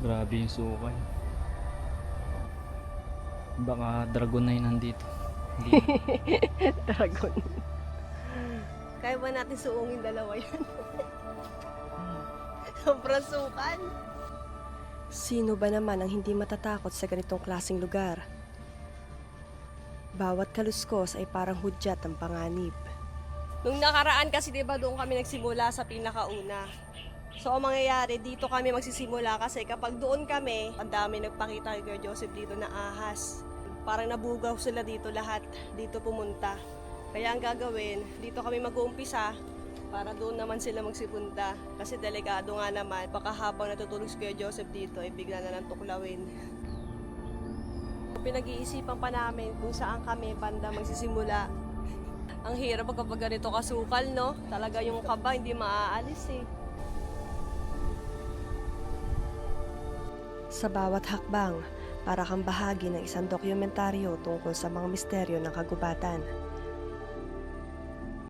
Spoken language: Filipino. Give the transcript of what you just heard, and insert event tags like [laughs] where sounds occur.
Grabe yung sukal. Baka dragon na yun nandito. [laughs] Dragon. Kaya ba natin suungin dalawa yan? [laughs] Sobrang sukan. Sino ba naman ang hindi matatakot sa ganitong klaseng lugar? Bawat kaluskos ay parang hudyat ang panganib. Nung nakaraan kasi 'di ba doon kami nagsimula sa pinakauna. So ang mangyayari dito kami magsisimula kasi kapag doon kami, ang dami nagpakita kay Joseph dito na ahas. Parang nabugaw sila dito lahat, dito pumunta. Kaya ang gagawin, dito kami mag-uumpisa para doon naman sila magsipunta. Kasi delikado nga naman, baka habang natutulog si Kuya Joseph dito, ay bigla na lang tuklawin. Pinag-iisipan pa namin kung saan kami banda magsisimula. Ang hirap kapag ganito kasukal, no? Talaga yung kaba hindi maaalis eh. Sa bawat hakbang, para kang bahagi ng isang dokumentaryo tungkol sa mga misteryo ng kagubatan.